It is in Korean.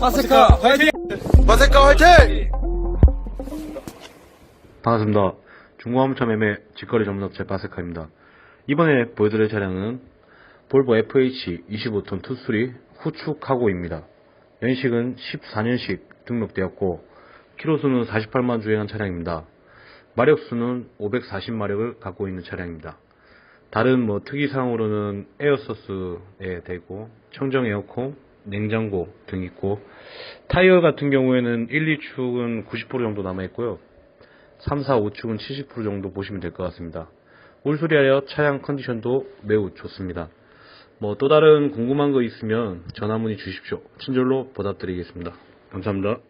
파스카 화이팅! 마세카 화이팅! 반갑습니다. 중고화물차 매매 직거래 전문업체 바세카입니다. 이번에 보여드릴 차량은 볼보 FH 25톤 투수리 후축 카고입니다. 연식은 14년식 등록되었고 키로수는 48만 주행한 차량입니다. 마력수는 540마력을 갖고 있는 차량입니다. 다른 뭐 특이사항으로는 에어서스에 대고 청정 에어컨, 냉장고 등 있고 타이어 같은 경우에는 1, 2축은 90% 정도 남아 있고요. 3, 4, 5축은 70% 정도 보시면 될 것 같습니다. 올소리하여 차량 컨디션도 매우 좋습니다. 뭐 또 다른 궁금한 거 있으면 전화 문의 주십시오. 친절로 보답드리겠습니다. 감사합니다.